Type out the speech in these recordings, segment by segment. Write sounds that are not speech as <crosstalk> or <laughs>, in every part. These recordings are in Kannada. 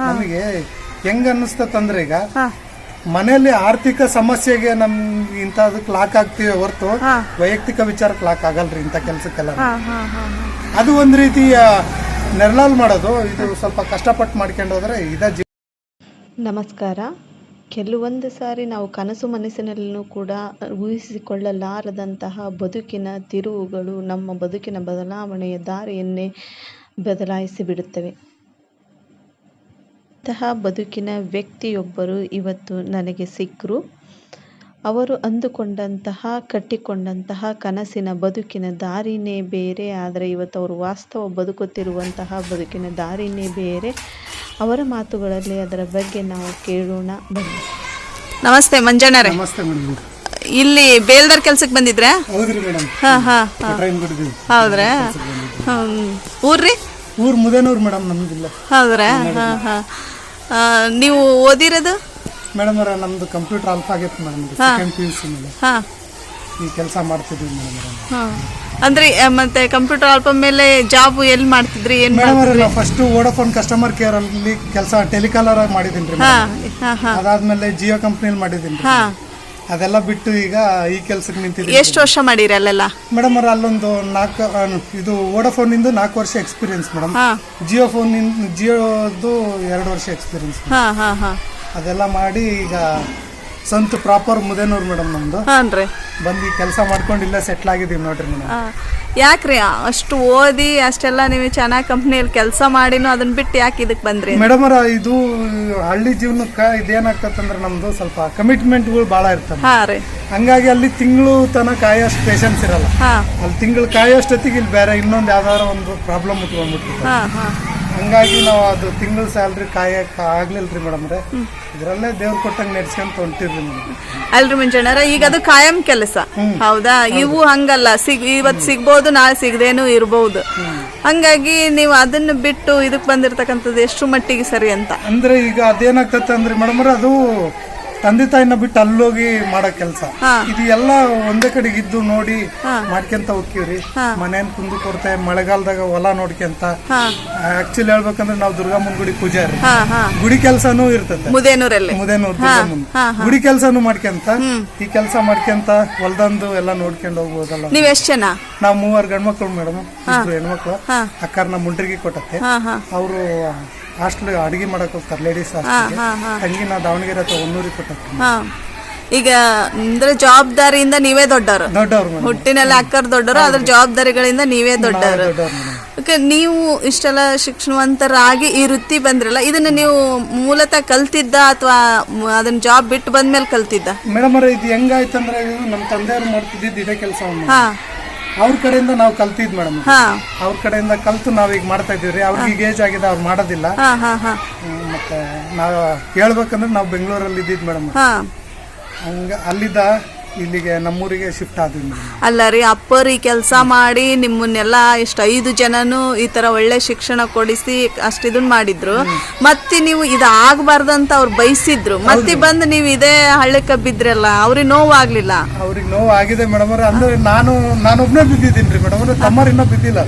ನಮಗೆ ಹೆಂಗ್ ಅನ್ನಿಸ್ತಂದ್ರೆ ಈಗ ಮನೆಯಲ್ಲಿ ಆರ್ಥಿಕ ಸಮಸ್ಯೆಗೆ ನಮ್ ಇಂಥದಕ್ಕೆ ಲಾಕ್ ಆಗ್ತೀವಿ ಹೊರತು. ವೈಯಕ್ತಿಕ ವಿಚಾರಕ್ಕೆ ಲಾಕ್ ಆಗಲ್ರಿ ಇಂಥ ಕೆಲಸಕ್ಕೆಲ್ಲ. ಹಾ ಹಾ ಹಾ ಹಾ. ಅದು ಒಂದ್ ರೀತಿಯ ನೆರಳಲ್ ಮಾಡೋದು. ಇದು ಸ್ವಲ್ಪ ಕಷ್ಟಪಟ್ಟು ಮಾಡ್ಕೊಂಡು ಹೋದ್ರೆ ಇದ ಜೀವ ನಮಸ್ಕಾರ. ಕೆಲವೊಂದು ಸಾರಿ ನಾವು ಕನಸು ಮನಸ್ಸಿನಲ್ಲೂ ಕೂಡ ಊಹಿಸಿಕೊಳ್ಳಲಾರದಂತಹ ಬದುಕಿನ ತಿರುವುಗಳು ನಮ್ಮ ಬದುಕಿನ ಬದಲಾವಣೆಯ ದಾರಿಯನ್ನೇ ಬದಲಾಯಿಸಿ ಬಿಡುತ್ತವೆ ಅಂತಹ ಬದುಕಿನ ವ್ಯಕ್ತಿಯೊಬ್ಬರು ಇವತ್ತು ನನಗೆ ಸಿಕ್ಕರು. ಅವರು ಅಂದುಕೊಂಡಂತಹ ಕಟ್ಟಿಕೊಂಡಂತಹ ಕನಸಿನ ಬದುಕಿನ ದಾರಿನೇ ಬೇರೆ ಆದರೆ ಇವತ್ತು ಅವರು ವಾಸ್ತವ ಬದುಕುತ್ತಿರುವಂತಹ ಬದುಕಿನ ದಾರಿನೇ ಬೇರೆ. ಅವರ ಮಾತುಗಳಲ್ಲಿ ಅದರ ಬಗ್ಗೆ ನಾವು ಕೇಳೋಣ. ಬನ್ನಿ. ನಮಸ್ತೆ ಮಂಜಣ್ಣರೇ. ನಮಸ್ತೆ ಮೇಡಮ್ ಇಲ್ಲಿ ಬೇಲ್ದಾರ್ ಕೆಲ್ಸಕ್ಕೆ ಬಂದಿದ್ರೆ? ಹೌದ್ರಿ ಮೇಡಮ್. ಹಾ ಹಾ ಹಾ. ಟ್ರೈನ್ ಹೌದ್ರಾ? ಹ್ಮ್. ಊರ್ರಿ? ಊರ್ ಮುದೇನೂರು ಮೇಡಮ್ ನಮ್ದಿಲ್ಲ. ಹೌದ್ರಾ? ಹಾ ಹಾ. ನೀವು ಓದಿರೋದು? ಮೇಡಮ್ ಅವರ ನಮ್ದು ಕಂಪ್ಯೂಟರ್ ಆಲ್ಫ್ ಆಗೈತೆ madam second P U C ಮೇಲೆ. ಹಾ. ಈ ಕೆಲಸ ಮಾಡ್ತಿದ್ವಿ ಮೇಡಮ್ ಹಾ. ಅಂದ್ರೆ ಆ, ಮತ್ತೆ ಕಂಪ್ಯೂಟರ್ ಅಲ್ಪ ಮೇಲೆ ಜಾಬ್ ಎಲ್ಲಿ ಮಾಡ್ತಿದ್ರಿ ಏನು ಮೇಡಮ್ ಅವರ ನಾವು ಫಸ್ಟ್ ವೋಡಾಫೋನ್ ಕಸ್ಟಮರ್ ಕೇರ್ ಅಲ್ಲಿ ಕೆಲಸ ಟೆಲಿಕಾಲರ್ ಆಗಿ ಮಾಡಿದ್ದೀನಿ ರೀ ಹಾ ಹಾ ಹಾಂ. ಅದಾದ್ಮೇಲೆ ಜಿಯೋ ಕಂಪ್ನಿಯಲ್ಲಿ ಮಾಡಿದ್ದೀನಿ ಹಾ. ಅದೆಲ್ಲ ಬಿಟ್ಟು ಈಗ ಈ ಕೆಲ್ಸಕ್ಕೆ ನಿಂತಿದ್ದೀನಿ. ಎಷ್ಟು ವರ್ಷ ಮಾಡಿರಿ ಅಲ್ಲೆಲ್ಲ? ಮೇಡಮ್ ಅವ್ರ ಅಲ್ಲೊಂದು ನಾಲ್ಕು ಇದು ವೋಡಾಫೋನ್ ಇಂದ ನಾಲ್ಕು ವರ್ಷ ಎಕ್ಸ್ಪೀರಿಯನ್ಸ್ ಮೇಡಮ್. ಹಾ. ಜಿಯೋ ಫೋನ್ ಜಿಯೋದು ಎರಡು ವರ್ಷ ಎಕ್ಸ್ಪೀರಿಯನ್ಸ್ ಹಾ ಹಾ ಹಾ. ಅದೆಲ್ಲ ಮಾಡಿ ಈಗ ಸಂತ ಪ್ರಾಪರ್ ಮುದೇನೂರು ಮೇಡಮ್ ನಮ್ದು. ಹಾನ್ರಿ. ಬಂದು ಕೆಲಸ ಮಾಡ್ಕೊಂಡು ಇಲ್ಲ ಸೆಟ್ಲ್ ಆಗಿದ್ದೀವಿ ನೋಡ್ರಿ ಮೇಡಮ್. ಯಾಕ್ರಿ? ಅಷ್ಟು ಓದಿ ಅಷ್ಟೆಲ್ಲ ನೀವು ಚೆನ್ನಾಗಿ ಕಂಪ್ನಿಯಲ್ಲಿ ಕೆಲಸ ಮಾಡಿನೂ ಅದನ್ನ ಬಿಟ್ಟು ಯಾಕೆ ಇದಕ್ಕೆ ಬಂದ್ರಿ? ಮೇಡಮ್ ಅವರ ಇದು ಹಳ್ಳಿ ಜೀವನಕ್ಕೆ ಇದೇನಾಗ್ತದಂದ್ರೆ ನಮ್ದು ಸ್ವಲ್ಪ ಕಮಿಟ್ಮೆಂಟ್ಗಳು ಭಾಳ ಇರ್ತವೆ. ಹಾ ರೀ. ಹಂಗಾಗಿ ಅಲ್ಲಿ ತಿಂಗಳು ತನ ಕಾಯೋಷ್ಟು ಪೇಷನ್ಸ್ ಇರಲ್ಲ. ಹಾ. ಅಲ್ಲಿ ತಿಂಗಳು ಕಾಯೋಷ್ಟೊತ್ತಿಗೆ ಇಲ್ಲಿ ಬೇರೆ ಇನ್ನೊಂದು ಯಾವ್ದಾರ ಒಂದು ಪ್ರಾಬ್ಲಮ್ ಉಟ್ಕೊಂಡ್ಬಿಟ್ಟಿರ್ತಾರೆ ಹಾ ಹಾ. ಹಂಗಾಗಿ ನಾವು ಅದು ತಿಂಗಳ ಸ್ಯಾಲ್ರಿ ಕಾಯಕ್ಕೆ ಆಗ್ಲಿಲ್ರಿ ಮೇಡಮ್ ರೀ ಇದರಲ್ಲೇ ದೇವ್ರು ಕೊಟ್ಟಂಗೆ ನಡ್ಸ್ಕೊಂತ ಹೊಂಟಿರ್ರಿ ಮೇಡಮ್ ಅಲ್ರಿ ಮುಂಚೆನಾರ ಈಗ ಅದು ಕಾಯಂ ಕೆಲಸ. ಹೌದಾ? ಇವು ಹಂಗಲ್ಲ. ಸಿಗ್ ಇವತ್ ಸಿಗ್ಬೋದು ನಾಳೆ ಸಿಗದೇನು ಇರಬಹುದು ಹಂಗಾಗಿ ನೀವು ಅದನ್ನ ಬಿಟ್ಟು ಇದಕ್ ಬಂದಿರತಕ್ಕಂಥದ್ದು ಎಷ್ಟು ಮಟ್ಟಿಗೆ ಸರಿ ಅಂತ? ಅಂದ್ರೆ ಈಗ ಅದೇನಾಗ್ತದೆ ಅಂದ್ರೆ ಮೇಡಮ್ ಅದು ತಂದೆ ತಾಯಿನ ಬಿಟ್ಟು ಅಲ್ಲೋಗಿ ಮಾಡೋ ಕೆಲಸ. ಇದು ಎಲ್ಲ ಒಂದೇ ಕಡೆಗೆ ಇದ್ದು ನೋಡಿ ಮಾಡ್ಕೊಂತ ಹೋಗ್ತೀವ್ರಿ. ಮನೇನ್ ಕುಂದು ಕೊಡ್ತೆ ಮಳೆಗಾಲದಾಗ ಹೊಲ ನೋಡ್ಕೊಂತ ಆಕ್ಚುಲಿ ಹೇಳ್ಬೇಕಂದ್ರೆ ನಾವು ದುರ್ಗಮ್ಮನ ಗುಡಿ ಪೂಜಾರಿ. ಗುಡಿ ಕೆಲಸನೂ ಇರ್ತದೆ ಮುದೇನೂರ್ ಗುಡಿ ಕೆಲಸನೂ ಮಾಡ್ಕೊಂತ ಈ ಕೆಲಸ ಮಾಡ್ಕೊಂತ ಹೊಲ್ದಂದು ಎಲ್ಲ ನೋಡ್ಕೊಂಡು ಹೋಗ್ಬೋದಲ್ಲ. ನೀವ್ ಎಷ್ಟ್ ಜನ? ನಾವು ಮೂವರು ಗಂಡ್ಮಕ್ಳು ಮೇಡಮ್ ಇಬ್ರು ಹೆಣ್ಮಕ್ಳು. ಅಕ್ಕರ್ನ ಮುಂಡ್ರಿಗೆ ಕೊಟ್ಟತ್ತೆ ಅವರು ಹಾಸ್ಟೆಲ್ ಅಡಿಗೆ ಮಾಡಕ್ ಹೋಗ್ತಾರೆ ಲೇಡೀಸ್ ತಂಗಿನ ನಾ ದಾವಣಗೆರೆ ಅಥವಾ ಒನ್ನೂರಿಗೆ ಕೊಟ್ಟತ್ತೆ ಹಾ. ಈಗ ಅಂದ್ರೆ ಜವಾಬ್ದಾರಿಯಿಂದ ನೀವೇ ದೊಡ್ಡವರು. ದೊಡ್ಡವ್ರು ಮೇಡಮ್. ಹುಟ್ಟಿನಲ್ಲಿ ಅಕ್ಕರ್ ದೊಡ್ಡವರು ಅದ್ರ ಜವಾಬ್ದಾರಿಗಳಿಂದ ನೀವೇ ದೊಡ್ಡವರು. ದೊಡ್ಡವ್ರು ಮೇಡಮ್. ಓಕೆ ನೀವು ಇಷ್ಟೆಲ್ಲ ಶಿಕ್ಷಣವಂತರಾಗಿ ಈ ವೃತ್ತಿ ಬಂದ್ರಲ್ಲ ಇದನ್ನ ನೀವು ಮೂಲತಃ ಕಲ್ತಿದ್ದ ಅಥವಾ ಅದನ್ನ ಜಾಬ್ ಬಿಟ್ಟು ಬಂದ್ಮೇಲೆ ಕಲ್ತಿದ್ದ? ಮೇಡಮ್ ಅವ್ರೆ ಇದು ಹೆಂಗಾಯ್ತಂದ್ರೆ ಇದು ನಮ್ಮ ತಂದೆಯವ್ರು ಮಾಡ್ತಿದ್ದಿದ್ದು ಇದೇ ಕೆಲಸ ಹಾ. ಅವ್ರ ಕಡೆಯಿಂದ ನಾವು ಕಲ್ತಿದ್ ಮೇಡಮ್ ಹಾ. ಅವ್ರ ಕಡೆಯಿಂದ ಕಲ್ತು ನಾವೀಗ ಮಾಡ್ತಾ ಇದೀವ್ರಿ ಅವ್ರಿಗೆ ಈಗ ಏಜ್ ಆಗಿದೆ ಅವ್ರು ಮಾಡೋದಿಲ್ಲ. ಹಾ ಹಾ ಹಾ. ಹ್ಮ್, ಮತ್ತೆ ನಾವು ಹೇಳ್ಬೇಕಂದ್ರೆ ನಾವು ಬೆಂಗಳೂರಲ್ಲಿ ಇದ್ದಿದ್ ಮೇಡಮ್. ಹಾ. ಹಂಗ ಅಲ್ಲಿದ್ದ ಇಲ್ಲಿಗೆ ನಮ್ಮೂರಿಗೆ ಶಿಫ್ಟ್ ಆದ್ವಿ ಅಲ್ಲ ರೀ ಅಪ್ಪರಿ ಈ ಕೆಲಸ ಮಾಡಿ ನಿಮ್ಮನ್ನೆಲ್ಲ ಇಷ್ಟ ಐದು ಜನನು ಈ ತರ ಒಳ್ಳೆ ಶಿಕ್ಷಣ ಕೊಡಿಸಿ ಅಷ್ಟು ಇದನ್ನ ಮಾಡಿದ್ರು. ಮತ್ತೆ ನೀವು ಇದು ಆಗ್ಬಾರ್ದಂತ ಅವ್ರು ಬಯಸಿದ್ರು ಮತ್ತೆ ಬಂದು ನೀವು ಇದೇ ಹಳ್ಳಕ್ಕೆ ಬಿದ್ರಲ್ಲ ಅವ್ರಿಗೆ ನೋವಾಗ್ಲಿಲ್ಲ? ಅವ್ರಿಗೆ ನೋವಾಗಿದೆ ಆಗಿದೆ ಮೇಡಮ್ ಅವ್ರೆ ಅಂದ್ರೆ ನಾನು ನಾನೊಬ್ನೇ ಬಿದ್ದಿದ್ದೀನಿ ರೀ ಮೇಡಮ್ ಅವ್ರೆ ತಮ್ಮರು ಇನ್ನೂ ಬಿದ್ದಿಲ್ಲ.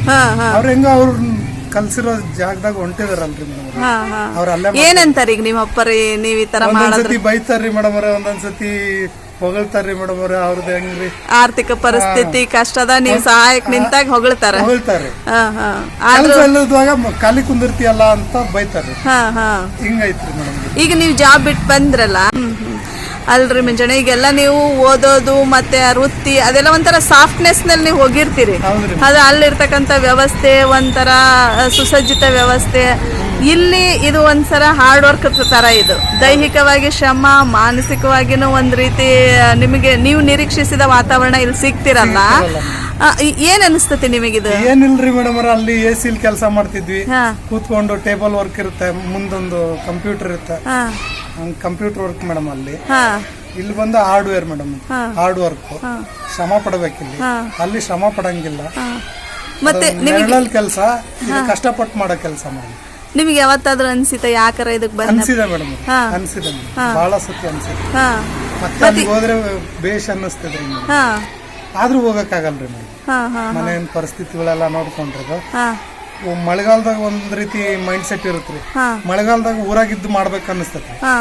ಅವ್ರ ಹೆಂಗ ಅವ್ರ ಕಲ್ಸಿರೋ ಜಾಗದಾಗ ಹೊಂಟಿದಾರಲ್ರಿ ಮೇಡಮ್ ಹಾ ಹಾ. ಅವ್ರ ಅಲ್ಲೇ ಏನಂತಾರ ಈಗ ನಿಮ್ಮ ಅಪ್ಪರಿ ನೀವ್ ಈ ತರ ಸತಿ ಒಂದೊಂದ್ಸತಿ ಬೈತಾರ್ರಿ ಮೇಡಮ್ ಅವ್ರೆ ಒಂದೊಂದ್ಸತಿ ಹೊಗಳ್ತಾರ್ರಿ ಮೇಡಮ್ ಅವ್ರೆ ಅವ್ರದ್ದು ಹೆಂಗ್ರಿ? ಆರ್ಥಿಕ ಪರಿಸ್ಥಿತಿ ಕಷ್ಟದ ನೀವು ಸಹಾಯಕ್ ನಿಂತಾಗ ಹೊಗಳ್ತಾರ. ಹೊಗಳ್ತಾರ್ರಿ ಹಾ ಹಾ. ಕೆಲಸ ಇಲ್ಲದಾಗ ಖಾಲಿ ಕುಂದಿರ್ತೀಯಲ್ಲ ಅಂತ ಬೈತಾರ್ರಿ. ಹಾ ಹಾ. ಹಿಂಗೈತ್ರಿ ಮೇಡಮ್. ಈಗ ನೀವು ಜಾಬ್ ಬಿಟ್ಟು ಬಂದ್ರಲ್ಲ ಹ್ಮ್. ಅಲ್ರಿ ಮುಂಜಾನೆ ಈಗೆಲ್ಲ ನೀವು ಓದೋದು ಮತ್ತೆ ವೃತ್ತಿ ಅದೆಲ್ಲ ಒಂಥರ ಸಾಫ್ಟ್ನೆಸ್ನಲ್ಲಿ ನೀವು ಹೋಗಿರ್ತೀರಿ. ಅದು ಅಲ್ಲಿರ್ತಕ್ಕಂಥ ವ್ಯವಸ್ಥೆ ಒಂಥರ ಸುಸಜ್ಜಿತ ವ್ಯವಸ್ಥೆ ಇಲ್ಲಿ ಇದು ಒಂಥರ ಹಾರ್ಡ್ ವರ್ಕ್ ತರ ಇದು. ದೈಹಿಕವಾಗಿ ಶ್ರಮ ಮಾನಸಿಕವಾಗಿನೂ ಒಂದ್ ರೀತಿ ನಿಮಗೆ ನೀವು ನಿರೀಕ್ಷಿಸಿದ ವಾತಾವರಣ ಇಲ್ಲಿ ಸಿಗ್ತಿರಲ್ಲ. ಏನ್ ಅನಿಸ್ತತಿ ನಿಮಗಿದು ಏನಿಲ್ರಿ ಮೇಡಮ್ ಅಲ್ಲಿ ಎ ಸಿಲ್ ಕೆಲಸ ಮಾಡ್ತಿದ್ವಿ. ಕೂತ್ಕೊಂಡು ಟೇಬಲ್ ವರ್ಕ್ ಇರುತ್ತೆ ಮುಂದೊಂದು ಕಂಪ್ಯೂಟರ್ ಇರುತ್ತೆ. ಕಂಪ್ಯೂಟರ್ ವರ್ಕ್ ಮೇಡಮ್ ಅಲ್ಲಿ. ಇಲ್ಲಿ ಬಂದು ಹಾರ್ಡ್ವೇರ್ ಮೇಡಮ್ ಹಾರ್ಡ್ ವರ್ಕ್ ಶ್ರಮ ಪಡಬೇಕಿಲ್ಲಿ ಅಲ್ಲಿ ಶ್ರಮ ಪಡಂಗಿಲ್ಲ. ಮತ್ತೆ ಕೆಲಸ ಕಷ್ಟಪಟ್ಟು ಮಾಡೋ ಕೆಲಸ ಮೇಡಮ್ ನಿಮ್ಗೆ ಯಾವತ್ತಾದ್ರೂ ಅನ್ಸಿತ ಯಾಕರ ಇದಕ್ಕೆ ಬಂದ? ಅನ್ಸಿದೆ ಮೇಡಮ್. ಹಾ. ಅನ್ಸಿದೆ ಬಹಳ ಸತ್ಯ ಅನ್ಸಿದೆ. ಹಾ. ಮತ್ತೆ ಅಲ್ಲಿ ಹೋದ್ರೆ ಬೇಷ್ ಅನ್ನಿಸ್ತದೆ ರೀ ಹಾ. ಆದ್ರೂ ಹೋಗಕ್ಕಾಗಲ್ರಿ ಮೇಡಮ್. ಹಾ ಹಾ ಮನೆಯ ಪರಿಸ್ಥಿತಿಗಳೆಲ್ಲ ನೋಡ್ಕೊಂಡ್ರೆ ಹಾ. ಮಳೆಗಾಲದಾಗ ಒಂದ್ ರೀತಿ ಮೈಂಡ್ ಸೆಟ್ ಇರುತ್ತೆ ಹಾ. ಮಳೆಗಾಲದಾಗ ಊರಾಗಿದ್ದು ಮಾಡ್ಬೇಕು ಅನಿಸ್ತತಿ ಹಾ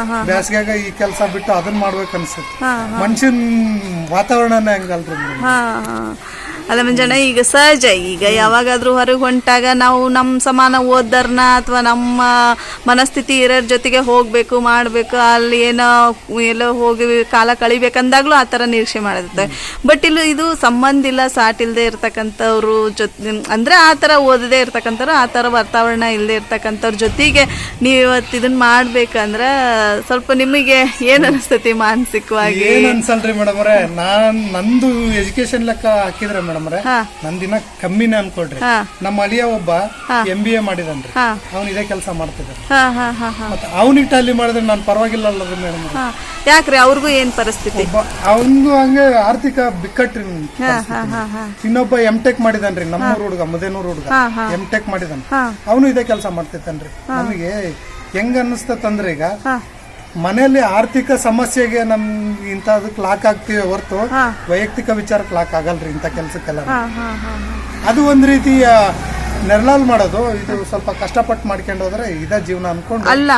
ಈ ಕೆಲಸ ಬಿಟ್ಟು ಅದನ್ನ ಮಾಡ್ಬೇಕು ಅನಿಸ್ತತಿ ಹಾ, ಮನುಷ್ಯನ್ ವಾತಾವರಣನೇ ಹಂಗಲ್ರಿ ಮೇಡಮ್. ಹಾ ಹಾ. ಅಲ್ಲ ಮಂಜಣ್ಣ ಈಗ ಸಹಜ. ಈಗ ಯಾವಾಗಾದ್ರೂ ಹೊರಗೆ ಹೊಂಟಾಗ ನಾವು ನಮ್ಮ ಸಮಾನ ಓದ್ದರ್ನ ಅಥವಾ ನಮ್ಮ ಮನಸ್ಥಿತಿ ಇರೋರ ಜೊತೆಗೆ ಹೋಗಬೇಕು ಮಾಡಬೇಕು ಅಲ್ಲಿ ಏನೋ ಎಲ್ಲೋ ಹೋಗಿ ಕಾಲ ಕಳಿಬೇಕಂದಾಗ್ಲೂ ಆ ಥರ ನಿರೀಕ್ಷೆ ಮಾಡಿರುತ್ತೆ. ಬಟ್ ಇಲ್ಲಿ ಇದು ಸಂಬಂಧ ಇಲ್ಲ ಸಾಟ್ ಇಲ್ಲದೆ ಇರ್ತಕ್ಕಂಥವ್ರು ಜೊತೆ ಅಂದರೆ ಆ ಥರ ಓದದೇ ಇರ್ತಕ್ಕಂಥವ್ರು ಆ ಥರ ವಾತಾವರಣ ಇಲ್ಲದೆ ಇರ್ತಕ್ಕಂಥವ್ರ ಜೊತೆಗೆ ನೀವು ಇವತ್ತು ಇದನ್ನ ಮಾಡ್ಬೇಕಂದ್ರೆ ಸ್ವಲ್ಪ ನಿಮಗೆ ಏನು ಅನಿಸ್ತೈತಿ ಮಾನಸಿಕವಾಗಿ? ಏನು ಅನ್ಸಲ್ರಿ ಮೇಡಮ್ ಅವ್ರೆ ನಾನ್ ನಂದು ಎಜುಕೇಶನ್ ಲೆಕ್ಕ ಹಾಕಿದ್ರೆ ಮೇಡಮ್ ಹಾ. ನಂದಿನ ಕಮ್ಮಿನೇ ಅನ್ಕೊಳ್ರಿ. ನಮ್ಮ ಅಳಿಯ ಒಬ್ಬ ಎಂ ಬಿ ಎ ಮಾಡಿದನ್ರಿ. ಅವನು ಇದೇ ಕೆಲಸ ಮಾಡ್ತಿದ್ದಾನೆ ಮತ್ತೆ ಅವನಿಗೆ ಟ್ಯಾಲಿ ಮಾಡಿದ್ರೆ ನಾನು ಪರವಾಗಿಲ್ಲ ಅಲ್ಲ ಮೇಡಮ್. ಯಾಕ್ರಿ ಅವ್ರಿಗೂ ಏನ್ ಪರಿಸ್ಥಿತಿ? ಅವನಿಗೂ ಹಂಗೆ ಆರ್ಥಿಕ ಬಿಕ್ಕಟ್ರಿ ಇನ್ನೊಬ್ಬ ಎಂ ಟೆಕ್ ಮಾಡಿದನ್ರಿ ನಮ್ಮೂರ್ ಹುಡುಗ ಮುದೇನೂರ್ ಹುಡುಗ. ಎಂ ಟೆಕ್ ಮಾಡಿದಾನ. ಅವನು ಇದೇ ಕೆಲಸ ಮಾಡ್ತಿದ್ದಾನ್ರಿ ನಮಗೆ ಹೆಂಗ ಅನ್ನಿಸ್ತಂದ್ರೆ ಈಗ. ಮನೆಯಲ್ಲಿ ಆರ್ಥಿಕ ಸಮಸ್ಯೆಗೆ ನಮ್ ಇಂಥದಕ್ಕೆ ಲಾಕ್ ಆಗ್ತೀವಿ ಹೊರತು. ವೈಯಕ್ತಿಕ ವಿಚಾರಕ್ಕೆ ಲಾಕ್ ಆಗಲ್ರಿ ಇಂಥ ಕೆಲಸಕ್ಕೆಲ್ಲ. ಅದು ಒಂದ್ ರೀತಿಯ ನೆರಳಾಲ್ ಮಾಡೋದು ಇದು ಸ್ವಲ್ಪ ಕಷ್ಟಪಟ್ಟು ಮಾಡ್ಕೊಂಡು ಹೋದ್ರೆ ಇದ ಜೀವನ ಅನ್ಕೊಂಡು ಅಲ್ಲ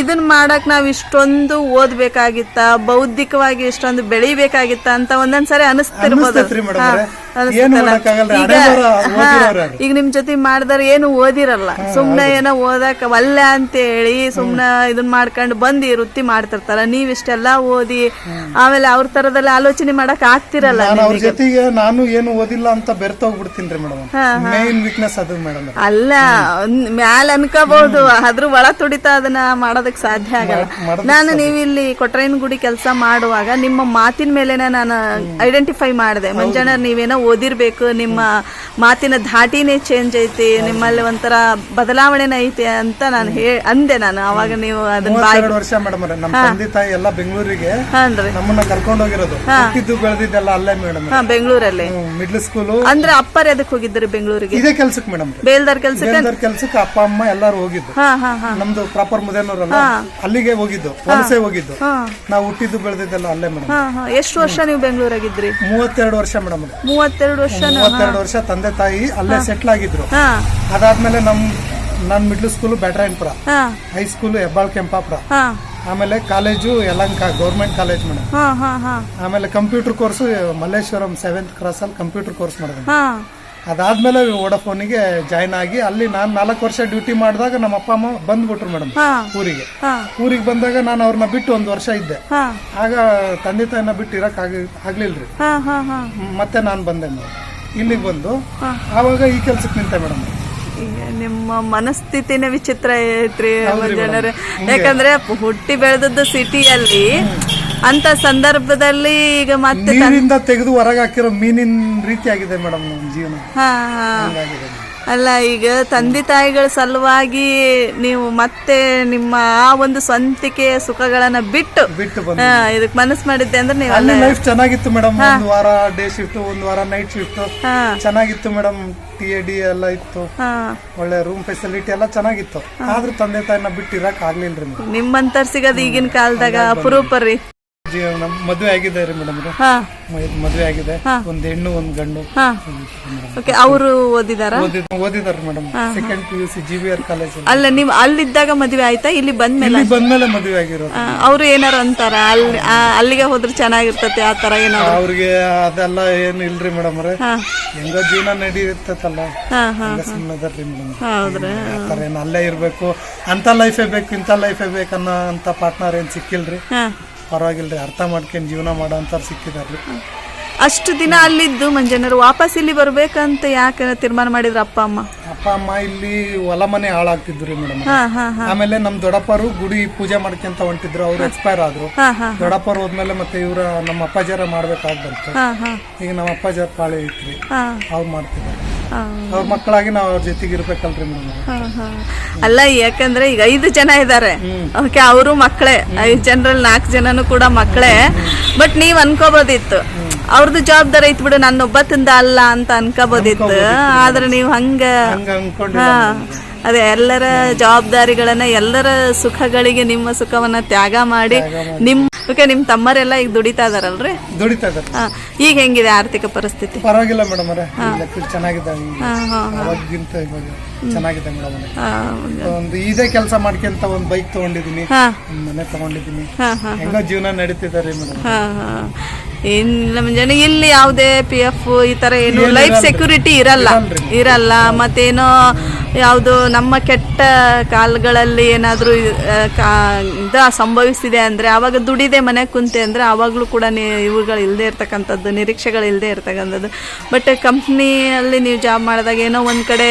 ಇದನ್ನ ಮಾಡಕ್ ನಾವ್ ಇಷ್ಟೊಂದು ಓದ್ಬೇಕಾಗಿತ್ತ ಬೌದ್ಧಿಕವಾಗಿ ಇಷ್ಟೊಂದು ಬೆಳಿಬೇಕಾಗಿತ್ತ ಅಂತ ಒಂದೊಂದ್ಸರಿ ಅನಿಸ್ತಿರ್ಬೋದು. ಏನು ಈಗ- ಓದಿರೋರು ನಿಮ್ ಜೊತೆ ಮಾಡಿದಾರ ಏನು ಓದಿರಲ್ಲ. ಸುಮ್ನೆ ಏನೋ ಓದಕ್ ಒಲ್ಲೆ ಅಂತ ಹೇಳಿ ಸುಮ್ನೆ ಇದನ್ ಮಾಡ್ಕೊಂಡು ಬಂದು ಈ ವೃತ್ತಿ ಮಾಡ್ತಿರ್ತಾರ. ನೀವ್ ಇಷ್ಟೆಲ್ಲ ಓದಿ ಆಮೇಲೆ ಅವ್ರ ತರದಲ್ಲಿ ಆಲೋಚನೆ ಮಾಡಕ್ ಆಗ್ತಿರಲ್ಲ ನಾನು ಅವ್ರ ಜೊತೆಗೆ ನಾನು ಏನು ಓದಿಲ್ಲ ಅಂತ ಬೆರ್ತೋಗ್ಬಿಡ್ತೀನಿ ಮೇಡಮ್. ಮೇನ್ ವೀಕ್ನೆಸ್ ಅದು ಮೇಡಮ್ ಅಲ್ಲ ಒಂದ್ ಮ್ಯಾಲ್ ಅನ್ಕೋಬಹುದು. ಅದ್ರ ಒಳ ತುಡಿತಾ ಅದನ್ನ ಮಾಡೋದಕ್ ಸಾಧ್ಯ ಆಗಲ್ಲ. ನಾನು ನೀವು ಇಲ್ಲಿ ಕೊಟ್ರೇನ್ ಗುಡಿ ಕೆಲಸ ಮಾಡುವಾಗ ನಿಮ್ಮ ಮಾತಿನ ಮೇಲೆನೆ ನಾನು ಐಡೆಂಟಿಫೈ ಮಾಡಿದೆ. ಮಂಜಣ್ಣ ನೀವೇನೋ ಓದಿರ್ಬೇಕು ನಿಮ್ಮ ಮಾತಿನ ಧಾಟಿನೇ ಚೇಂಜ್ ಐತಿ ನಿಮ್ಮಲ್ಲಿ ಒಂಥರ ಬದಲಾವಣೆನ ಐತಿ ಅಂತ ನಾನು ಹೇ ಅಂದೆ ನಾನು. ಅವಾಗ ನೀವು ಅದನ್ನ ಮೂವತ್ತೆರಡು ವರ್ಷ ಮೇಡಮ್ ನಮ್ಮ ತಂದೆ ತಾಯಿ ಎಲ್ಲ ಬೆಂಗಳೂರಿಗೆ ಹಾನ್ರಿ ನಮ್ಮನ್ನ ಕರ್ಕೊಂಡು ಹೋಗಿರೋದು. ಹುಟ್ಟಿದ್ದು ಬೆಳೆದಿದ್ದೆಲ್ಲ ಅಲ್ಲೇ ಮೇಡಮ್ ಹಾ ಬೆಂಗಳೂರಲ್ಲಿ. ಮಿಡ್ಲ್ ಸ್ಕೂಲ್ ಅಂದ್ರೆ ಅಪ್ಪರ್ ಎದಕ್ ಹೋಗಿದ್ರಿ ಬೆಂಗಳೂರಿಗೆ? ಇದೇ ಕೆಲ್ಸಕ್ಕೆ ಮೇಡಮ್ ಬೇಲ್ದಾರ್ ಕೆಲ್ಸಕ್ಕೆ? ಬೇಲ್ದಾರ್ ಕೆಲ್ಸಕ್ಕೆ ಅಪ್ಪ ಅಮ್ಮ ಎಲ್ಲಾರು ಹೋಗಿದ್ದು. ಹಾ ಹಾ ಹಾ. ನಮ್ದು ಪ್ರಾಪರ್ ಮುದೇನೂರಲ್ಲ? ಅಲ್ಲಿಗೆ ಹೋಗಿದ್ದು. ವಲಸೆ ಹೋಗಿದ್ದು. ನಾವು ಹುಟ್ಟಿದ್ದು ಬೆಳೆದಿದ್ದೆಲ್ಲ ಅಲ್ಲೇ ಮೇಡಮ್ ಎಷ್ಟು ವರ್ಷ ನೀವು ಬೆಂಗಳೂರಾಗಿದ್ರಿ? ಮೂವತ್ತೆರಡು ವರ್ಷ ಮೇಡಮ್ ಮೂವತ್ತೆರಡು ವರ್ಷ ಮೂವತ್ತೆರಡು ವರ್ಷ ತಂದೆ ತಾಯಿ ಅಲ್ಲೇ ಸೆಟ್ಲ್ ಆಗಿದ್ರು. ಅದಾದ್ಮೇಲೆ ನಮ್ ನನ್ middle school Byatarayanapura high school Hebbal Kempapura ಆಮೇಲೆ college Yelahanka government college madam ಆಮೇಲೆ computer course Malleshwaram seventh cross ಅಲ್ಲಿ ಕಂಪ್ಯೂಟರ್ ಕೋರ್ಸ್ ಮಾಡಿದೆ. ಅದಾದ್ಮೇಲೆ ವೋಡಫೋನಿಗೆ ಜಾಯ್ನ್ ಆಗಿ ಅಲ್ಲಿ ನಾನು ನಾಲ್ಕು ವರ್ಷ ಡ್ಯೂಟಿ ಮಾಡಿದಾಗ ನಮ್ಮ ಅಪ್ಪ ಅಮ್ಮ ಬಂದ್ಬಿಟ್ರು ಮೇಡಮ್ ಊರಿಗೆ. ಊರಿಗೆ ಬಂದಾಗ ನಾನು ಅವ್ರನ್ನ ಬಿಟ್ಟು ಒಂದು ವರ್ಷ ಇದ್ದೆ. ಆಗ ತಂದೆ ತಾಯಿನ ಬಿಟ್ಟು ಇರಕ್ ಆಗಿ ಆಗ್ಲಿಲ್ರಿ. ಮತ್ತೆ ನಾನು ಬಂದೆ ಮೇಡಮ್ ಇಲ್ಲಿಗೆ ಬಂದು ಆವಾಗ ಈ ಕೆಲ್ಸಕ್ಕೆ ನಿಂತೆ ಮೇಡಮ್. ಈಗ ನಿಮ್ಮ ಮನಸ್ಥಿತಿನೇ ವಿಚಿತ್ರ ಐತ್ರಿ ಜನರು. ಯಾಕಂದ್ರೆ ಹುಟ್ಟಿ ಬೆಳೆದದ್ದು ಸಿಟಿಯಲ್ಲಿ ಅಂತ ಸಂದರ್ಭದಲ್ಲಿ ಈಗ ಮತ್ತೆ ನೀರಿಂದ ತೆಗೆದು ಹೊರಗೆ ಹಾಕಿರೋ ಮೀನಿನ ರೀತಿ ಆಗಿದೆ ಮೇಡಮ್ ನಮ್ಮ ಜೀವನ. ಅಲ್ಲ ಈಗ ತಂದೆ ತಾಯಿಗಳ ಸಲುವಾಗಿ ನೀವು ಮತ್ತೆ ನಿಮ್ಮ ಆ ಒಂದು ಸ್ವಂತಿಕೆ ಸುಖಗಳನ್ನ ಬಿಟ್ಟು ಬಿಟ್ಟು ಬಂದು ಹಾ, ಇದಕ್ ಮನಸ್ಸು ಮಾಡಿದ್ದೆ ಅಂದ್ರೆ ನೀವು ಅಲ್ಲಿ ಲೈಫ್ ಚೆನ್ನಾಗಿತ್ತು ಮೇಡಮ್ ಒಂದು ವಾರ ಡೇ ಶಿಫ್ಟ್ ಒಂದು ವಾರ ನೈಟ್ ಶಿಫ್ಟ್ ಹಾ. ಚೆನ್ನಾಗಿತ್ತು ಮೇಡಮ್ ಟಿ ಎ ಡಿ ಎಲ್ಲ ಇತ್ತು. ಹಾ. ಒಳ್ಳೆ ರೂಮ್ ಫೆಸಿಲಿಟಿ ಎಲ್ಲ ಚೆನ್ನಾಗಿತ್ತು. ಆದ್ರೂ ತಂದೆ ತಾಯಿನ ಬಿಟ್ಟು ಇರಕ್ ಆಗ್ಲಿಲ್ರಿ ಮೇಡಮ್ ನಿಮ್ಮಂತರ್ ಸಿಗೋದು ಈಗಿನ ಕಾಲದಾಗ ಅಪರೂಪ ರೀ ಜೀವನ ಮದುವೆ ಆಗಿದೆ ರೀ ಮೇಡಮ್ ಹಾ. ಮದುವೆ ಆಗಿದೆ. ಒಂದು ಹೆಣ್ಣು ಒಂದು ಗಂಡು. ಹಾ. ಓಕೆ ಅವರು ಓದಿದಾರ? ಓದಿದಾರೆ madam second P U C G B R college ಅಲ್ಲ. ನೀವು ಅಲ್ಲಿದ್ದಾಗ ಮದುವೆ ಆಯ್ತಾ? ಇಲ್ಲಿ ಬಂದ್ಮೇಲೆ? ಬಂದ್ಮೇಲೆ ಮದುವೆ ಆಗಿರೋದು. ಅವರು ಏನಾರು ಅಂತಾರ? ಅಲ್ಲಿ ಆ, ಅಲ್ಲಿಗೆ ಹೋದ್ರೆ ಚೆನ್ನಾಗಿರ್ತತೆ ಆ ತರ ಏನಾರು? ಅವ್ರಿಗೆ ಅದೆಲ್ಲ ಏನು ಇಲ್ರಿ ಮೇಡಮ್ ಅವ್ರೆ. ಹೆಂಗೋ ಜೀವನ ನಡೀತಲ್ಲ ಹಾ ಹಾ ಹಂಗ ಸುಮ್ಮನೆ ಮೇಡಮ್ ಆತರ ಏನು ಅಲ್ಲೇ ಇರ್ಬೇಕು. ಅಂತ ಲೈಫೇ ಬೇಕು ಇಂಥ ಲೈಫೇ ಬೇಕನ್ನೋ ಅಂತ ಪಾರ್ಟ್ನರ್ ಏನು ಸಿಕ್ಕಿಲ್ರಿ. ಹಾ ಪರವಾಗಿಲ್ರಿ ಅರ್ಥ ಮಾಡ್ಕೊಂಡು ಜೀವನ ಮಾಡೋ ಸಿಕ್ಕಿದ್ದಾರೆ ಸಿಕ್ಕಿದಾರ್ರಿ. ಅಷ್ಟು ದಿನ ಅಲ್ಲಿದ್ದು ಮಂಜನರು ವಾಪಸ್ ಇಲ್ಲಿ ಬರ್ಬೇಕಂತ ಯಾಕೆ ತೀರ್ಮಾನ ಮಾಡಿದ್ರು ಅಪ್ಪ ಅಮ್ಮ? ಅಪ್ಪ ಅಮ್ಮ ಇಲ್ಲಿ ಹೊಲ ಮನೆ ಹಾಳಾಗ್ತಿದ್ರು ಮೇಡಮ್. ಹಾ ಹಾ ಹಾ. ಆಮೇಲೆ ನಮ್ಮ ದೊಡ್ಡಪ್ಪರು ಗುಡಿ ಪೂಜೆ ಮಾಡ್ಕೊಂತ ಹೊಂಟಿದ್ರು ಅವ್ರು ಎಕ್ಸ್ಪೈರ್ ಆದ್ರು. ಹಾ ಹಾ ದೊಡ್ಡಪ್ಪರು ಹೋದ್ಮೇಲೆ ಮತ್ತೆ ಇವರ ನಮ್ಮ ಅಪ್ಪಾಜಾರ ಮಾಡ್ಬೇಕಾಗ್ ಬಂತು. ಹಾ ಹಾ. ಈಗ ನಮ್ಮ ಅಪ್ಪಾಜಾರ ಪಾಳೆ ಐತ್ರಿ. ಹಾ. ಅವ್ರು ಮಾಡ್ತಿದ್ದಾರೆ. ಅವ್ರ ಮಕ್ಕಳಾಗಿ ನಾವು ಅವ್ರ ಜೊತೆಗೆ ಇರ್ಬೇಕಲ್ರಿ ಮೇಡಮ್ ಹಾ, ಹಾ. ಅಲ್ಲ ಯಾಕಂದ್ರೆ ಈಗ ಐದು ಜನ ಇದ್ದಾರೆ ಓಕೆ ಅವರು ಮಕ್ಕಳೇ ಐದು ಜನರಲ್ಲಿ ನಾಲ್ಕು ಜನನು ಕೂಡ ಮಕ್ಕಳೇ ಬಟ್ ನೀವ್ ಅನ್ಕೋಬೋದಿತ್ತು. ಅವ್ರದ್ದು ಜವಾಬ್ದಾರಿ ಐತ್ ಬಿಡು ನನ್ನ ಒಬ್ಬತ್ತಿಂದ ಅಲ್ಲ ಅಂತ ಅನ್ಕೋಬೋದಿತ್ತು. ಆದ್ರೆ ನೀವು ಹಂಗ ಅದೇ ಎಲ್ಲರ ಜವಾಬ್ದಾರಿಗಳನ್ನ ಎಲ್ಲರ ಸುಖಗಳಿಗೆ ನಿಮ್ಮ ಸುಖವನ್ನ ತ್ಯಾಗ ಮಾಡಿ ನಿಮ್ ಓಕೆ ನಿಮ್ಮ ತಮ್ಮರೆಲ್ಲ ಈಗ ದುಡಿತಾ ಇದಾರಲ್ರಿ? ದುಡಿತಾ ಇದ್ದಾರೆ. ಹಾ ಈಗ ಹೆಂಗಿದೆ ಆರ್ಥಿಕ ಪರಿಸ್ಥಿತಿ? ಪರವಾಗಿಲ್ಲ ಮೇಡಮ್ ಅವರೇ. ಚೆನ್ನಾಗಿದೆ ಅವಾಗಿಂತ ಇವಾಗ ಚೆನ್ನಾಗಿದೆ ಮೇಡಮ್ ಒಂದು ಇದೇ ಕೆಲಸ ಮಾಡ್ಕೊಂತ ಒಂದು ಬೈಕ್ ತಗೊಂಡಿದ್ದೀನಿ. ಹಾ. ಒಂದ್ ಮನೆ ತಗೊಂಡಿದ್ದೀನಿ. ಹಾ ಹಾ ಹೆಂಗೋ ಜೀವನ ನಡೀತಿದ್ದಾರೆ ಮೇಡಮ್ ಹಾ ಹಾ. ಇಲ್ಲ ಮುಂಜಾನೆ ಇಲ್ಲಿ ಯಾವುದೇ ಪಿ ಎಫ್ ಈ ತರ ಏನು ಲೈಫ್ ಸೆಕ್ಯೂರಿಟಿ ಇರಲ್ಲ. ಇರಲ್ಲ. ಮತ್ತೇನೋ ಯಾವುದು ನಮ್ಮ ಕೆಟ್ಟ ಕಾಲಗಳಲ್ಲಿ ಏನಾದರೂ ಇದು ಸಂಭವಿಸಿದೆ ಅಂದರೆ ಆವಾಗ ದುಡಿದೆ ಮನೆ ಕುಂತೆ ಅಂದರೆ ಆವಾಗಲೂ ಕೂಡ ನೀ ಇವುಗಳು ಇಲ್ಲದೆ ಇರ್ತಕ್ಕಂಥದ್ದು ನಿರೀಕ್ಷೆಗಳು ಇಲ್ಲದೆ ಇರ್ತಕ್ಕಂಥದ್ದು. ಬಟ್ ಕಂಪ್ನಿಯಲ್ಲಿ ನೀವು ಜಾಬ್ ಮಾಡಿದಾಗ ಏನೋ ಒಂದು ಕಡೆ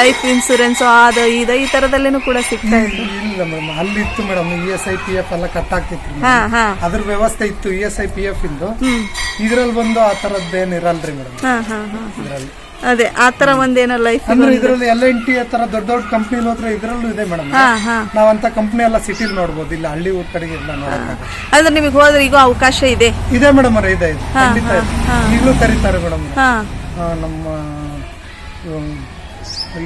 ಲೈಫ್ ಇನ್ಸೂರೆನ್ಸು ಅದು ಇದು ಈ ಥರದಲ್ಲಿನೂ ಕೂಡ ಸಿಗ್ತಾ ಇತ್ತು. ಇಲ್ಲ ಮೇಡಮ್ ಅಲ್ಲಿ ಇತ್ತು madam E S I P F ಎಲ್ಲ ಕಟ್ ಆಗ್ತಿತ್ತು ಹಾಂ ಹಾಂ. ಅದ್ರ ವ್ಯವಸ್ಥೆ ಇತ್ತು E S I P F ಇಂದು. ಇದ್ರಲ್ಲಿ ಬಂದು ಆ ಥರದ್ದೇನು ಇರಲ್ರಿ ಮೇಡಮ್ ಹಾಂ ಹಾಂ ಹಾಂ. ಇದ್ರಲ್ಲಿ. ಅದೇ ಆ ತರ ಒಂದೇನೋ ಲೈಫ್ ಅಂದ್ರೆ ಇದರಲ್ಲಿ ಎಲ್ ಎನ್ ಟಿ ತರ ದೊಡ್ಡ ದೊಡ್ಡ ಕಂಪ್ನಿ ಹೋದ್ರೆ ಇದರಲ್ಲೂ ಇದೆ ಮೇಡಮ್ ನಾವಂತ ಕಂಪ್ನಿ ಎಲ್ಲ ಸಿಟಿಲಿ ನೋಡ್ಬೋದು ಇಲ್ಲ ಹಳ್ಳಿ ಊರ್ ಕಡೆಗೆ ಎಲ್ಲ ನೋಡಕ್ಕಾಗಲ್ಲ. ಅಂದ್ರೆ ನಿಮಗೆ ಹೋದ್ರೆ ಈಗ ಅವಕಾಶ ಇದೆ. ಇದೆ ಮೇಡಮ್ ಅವ್ರೆ ಇದೆ ಇದೆ. ಖಂಡಿತ ಇದೆ. ಈಗಲೂ ಕರೀತಾರೆ ಮೇಡಮ್ ಹಾಂ. ನಮ್ಮ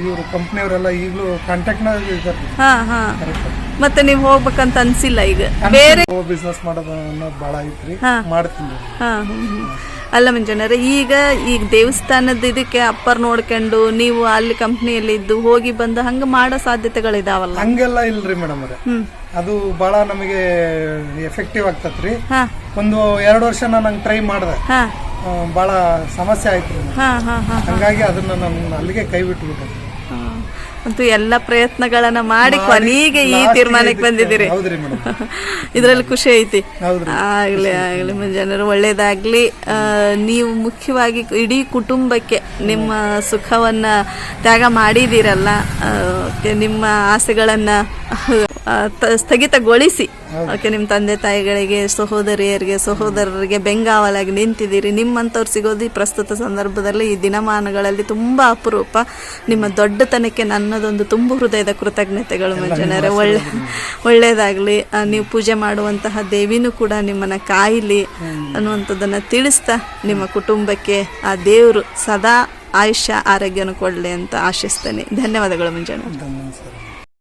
ಇವರು ಕಂಪ್ನಿಯವರೆಲ್ಲ ಈಗಲೂ ಕಾಂಟ್ಯಾಕ್ಟ್ನಾಗ ಇದ್ದಾರೆ. ಹಾ ಹಾಂ. ಮತ್ತೆ ನೀವು ಹೋಗ್ಬೇಕಂತ ಅನ್ಸಿಲ್ಲ ಈಗ. ಬೇರೆ ಬಿಸ್ನೆಸ್ ಮಾಡೋದು ಅನ್ನೋದು ಭಾಳ ಐತ್ರಿ. ಹಾ. ಮಾಡ್ತೀನಿ. ಹಾಂ. ಅಲ್ಲ ಮಂಜನರ ಈಗ ಈಗ ದೇವಸ್ಥಾನದ ಇದಕ್ಕೆ ಅಪ್ಪರ್ ನೋಡ್ಕೊಂಡು ನೀವು ಅಲ್ಲಿ ಕಂಪ್ನಿಯಲ್ಲಿ ಇದ್ದು ಹೋಗಿ ಬಂದು ಹಂಗ ಮಾಡೋ ಸಾಧ್ಯತೆಗಳಿದಾವಲ್ಲ? ಹಂಗೆಲ್ಲ ಇಲ್ರಿ ಮೇಡಮ್ ಅವ್ರೆ. ಅದು ಬಹಳ ನಮಗೆ ಎಫೆಕ್ಟಿವ್ ಆಗ್ತತ್ರಿ. ಒಂದು ಎರಡು ವರ್ಷ ನಾನು ಹಂಗೆ ಟ್ರೈ ಮಾಡಿದೆ ಬಹಳ ಸಮಸ್ಯೆ ಆಯ್ತು. ರೀ ಹಾಂ ಹಾಂ ಹಾಂ. ಹಂಗಾಗಿ ಅದನ್ನ ನಾನು ಅಲ್ಲಿಗೆ ಕೈ ಬಿಟ್ಬಿಟ್ಟೆ. ಅಂತೂ ಎಲ್ಲ ಪ್ರಯತ್ನಗಳನ್ನ ಮಾಡಿ ಕೊನೆಗೆ ಈ ತೀರ್ಮಾನಕ್ಕೆ ಬಂದಿದ್ದೀರಿ. <laughs> ಇದರಲ್ಲಿ ಖುಷಿ ಐತಿ. ಆಗ್ಲಿ ಆಗಲಿ ಆಗಲಿ ಜನರು ಒಳ್ಳೇದಾಗ್ಲಿ. ನೀವು ಮುಖ್ಯವಾಗಿ ಇಡೀ ಕುಟುಂಬಕ್ಕೆ ನಿಮ್ಮ ಸುಖವನ್ನ ತ್ಯಾಗ ಮಾಡಿದ್ದೀರಲ್ಲ ನಿಮ್ಮ ಆಸೆಗಳನ್ನು ಸ್ಥಗಿತಗೊಳಿಸಿ. ಓಕೆ ನಿಮ್ಮ ತಂದೆ ತಾಯಿಗಳಿಗೆ ಸಹೋದರಿಯರಿಗೆ ಸಹೋದರರಿಗೆ ಬೆಂಗಾವಲಾಗಿ ನಿಂತಿದ್ದೀರಿ. ನಿಮ್ಮಂಥವ್ರು ಸಿಗೋದು ಈ ಪ್ರಸ್ತುತ ಸಂದರ್ಭದಲ್ಲಿ ಈ ದಿನಮಾನಗಳಲ್ಲಿ ತುಂಬ ಅಪರೂಪ. ನಿಮ್ಮ ದೊಡ್ಡತನಕ್ಕೆ ನನ್ನದೊಂದು ತುಂಬ ಹೃದಯದ ಕೃತಜ್ಞತೆಗಳು ಮಂಜನರೆ ಒಳ್ಳೆ ಒಳ್ಳೆಯದಾಗಲಿ ನೀವು ಪೂಜೆ ಮಾಡುವಂತಹ ದೇವಿನೂ ಕೂಡ ನಿಮ್ಮನ್ನು ಕಾಯಲಿ ಅನ್ನುವಂಥದ್ದನ್ನು ತಿಳಿಸ್ತಾ ನಿಮ್ಮ ಕುಟುಂಬಕ್ಕೆ ಆ ದೇವರು ಸದಾ ಆಯುಷ್ಯ ಆರೋಗ್ಯನ ಕೊಡಲಿ ಅಂತ ಆಶಿಸ್ತೇನೆ. ಧನ್ಯವಾದಗಳು ಮಂಜಣ್ಣ. ಸರ್.